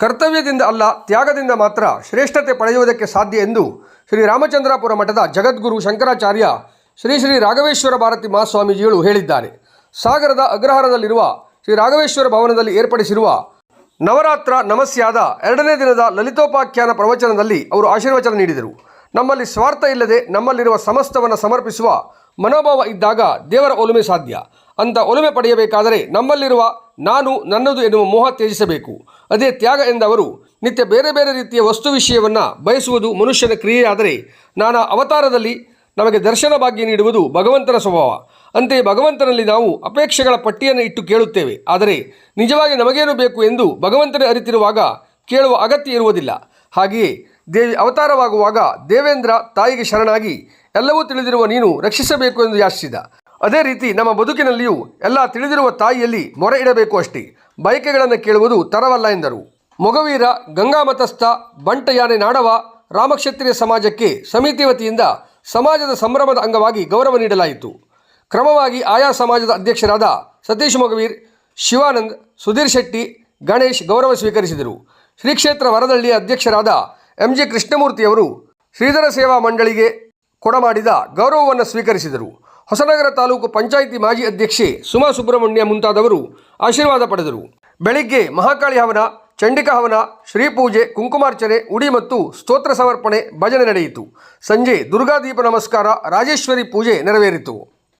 ಕರ್ತವ್ಯದಿಂದ ಅಲ್ಲ, ತ್ಯಾಗದಿಂದ ಮಾತ್ರ ಶ್ರೇಷ್ಠತೆ ಪಡೆಯುವುದಕ್ಕೆ ಸಾಧ್ಯ ಎಂದು ಶ್ರೀ ರಾಮಚಂದ್ರಾಪುರ ಮಠದ ಜಗದ್ಗುರು ಶಂಕರಾಚಾರ್ಯ ಶ್ರೀ ಶ್ರೀ ರಾಘವೇಶ್ವರ ಭಾರತಿ ಮಹಾಸ್ವಾಮೀಜಿಗಳು ಹೇಳಿದ್ದಾರೆ. ಸಾಗರದ ಅಗ್ರಹಾರದಲ್ಲಿರುವ ಶ್ರೀ ರಾಘವೇಶ್ವರ ಭವನದಲ್ಲಿ ಏರ್ಪಡಿಸಿರುವ ನವರಾತ್ರ ನಮಸ್ಯಾದ ಎರಡನೇ ದಿನದ ಲಲಿತೋಪಾಖ್ಯಾನ ಪ್ರವಚನದಲ್ಲಿ ಅವರು ಆಶೀರ್ವಚನ ನೀಡಿದರು. ನಮ್ಮಲ್ಲಿ ಸ್ವಾರ್ಥ ಇಲ್ಲದೆ ನಮ್ಮಲ್ಲಿರುವ ಸಮಸ್ತವನ್ನು ಸಮರ್ಪಿಸುವ ಮನೋಭಾವ ಇದ್ದಾಗ ದೇವರ ಒಲುಮೆ ಸಾಧ್ಯ. ಅಂತ ಒಲುಮೆ ಪಡೆಯಬೇಕಾದರೆ ನಮ್ಮಲ್ಲಿರುವ ನಾನು ನನ್ನದು ಎನ್ನುವ ಮೋಹ ತ್ಯಜಿಸಬೇಕು. ಅದೇ ತ್ಯಾಗ ಎಂದವರು ನಿತ್ಯ ಬೇರೆ ಬೇರೆ ರೀತಿಯ ವಸ್ತು ವಿಷಯವನ್ನು ಬಯಸುವುದು ಮನುಷ್ಯನ ಕ್ರಿಯೆಯಾದರೆ ನಾನಾ ಅವತಾರದಲ್ಲಿ ನಮಗೆ ದರ್ಶನ ಭಾಗ್ಯ ನೀಡುವುದು ಭಗವಂತನ ಸ್ವಭಾವ. ಅಂತೆಯೇ ಭಗವಂತನಲ್ಲಿ ನಾವು ಅಪೇಕ್ಷೆಗಳ ಪಟ್ಟಿಯನ್ನು ಇಟ್ಟು ಕೇಳುತ್ತೇವೆ. ಆದರೆ ನಿಜವಾಗಿ ನಮಗೇನು ಬೇಕು ಎಂದು ಭಗವಂತನೇ ಅರಿತಿರುವಾಗ ಕೇಳುವ ಅಗತ್ಯ ಇರುವುದಿಲ್ಲ. ಹಾಗೆಯೇ ದೇವಿ ಅವತಾರವಾಗುವಾಗ ದೇವೇಂದ್ರ ತಾಯಿಗೆ ಶರಣಾಗಿ ಎಲ್ಲವೂ ತಿಳಿದಿರುವ ನೀನು ರಕ್ಷಿಸಬೇಕು ಎಂದು ಯಾಚಿಸಿದ. ಅದೇ ರೀತಿ ನಮ್ಮ ಬದುಕಿನಲ್ಲಿಯೂ ಎಲ್ಲ ತಿಳಿದಿರುವ ತಾಯಿಯಲ್ಲಿ ಮೊರೆ ಇಡಬೇಕು ಅಷ್ಟೇ. ಬಯಕೆಗಳನ್ನು ಕೇಳುವುದು ತರವಲ್ಲ ಎಂದರು. ಮೊಗವೀರ ಗಂಗಾಮತಸ್ಥ ಬಂಟಯಾನೆ ನಾಡವ, ರಾಮಕ್ಷತ್ರಿಯ ಸಮಾಜಕ್ಕೆ ಸಮಿತಿ ವತಿಯಿಂದ ಸಮಾಜದ ಸಂಭ್ರಮದ ಅಂಗವಾಗಿ ಗೌರವ ನೀಡಲಾಯಿತು. ಕ್ರಮವಾಗಿ ಆಯಾ ಸಮಾಜದ ಅಧ್ಯಕ್ಷರಾದ ಸತೀಶ್ ಮೊಗವೀರ್, ಶಿವಾನಂದ್, ಸುಧೀರ್ ಶೆಟ್ಟಿ, ಗಣೇಶ್ ಗೌರವ ಸ್ವೀಕರಿಸಿದರು. ಶ್ರೀ ಕ್ಷೇತ್ರ ವರದಳ್ಳಿಯ ಅಧ್ಯಕ್ಷರಾದ ಎಂ ಜಿ ಕೃಷ್ಣಮೂರ್ತಿಯವರು ಶ್ರೀಧರ ಸೇವಾ ಮಂಡಳಿಗೆ ಕೊಡಮಾಡಿದ ಗೌರವವನ್ನು ಸ್ವೀಕರಿಸಿದರು. ಹೊಸನಗರ ತಾಲೂಕು ಪಂಚಾಯಿತಿ ಮಾಜಿ ಅಧ್ಯಕ್ಷೆ ಸುಮಾ ಸುಬ್ರಹ್ಮಣ್ಯ ಮುಂತಾದವರು ಆಶೀರ್ವಾದ ಪಡೆದರು. ಬೆಳಿಗ್ಗೆ ಮಹಾಕಾಳಿ ಹವನ, ಚಂಡಿಕಾ ಹವನ ಶ್ರೀಪೂಜೆ ಕುಂಕುಮಾರ್ಚನೆ ಉಡಿ ಮತ್ತು ಸ್ತೋತ್ರ ಸಮರ್ಪಣೆ ಭಜನೆ ನಡೆಯಿತು. ಸಂಜೆ ದುರ್ಗಾದೀಪ ನಮಸ್ಕಾರ, ರಾಜೇಶ್ವರಿ ಪೂಜೆ ನೆರವೇರಿತು.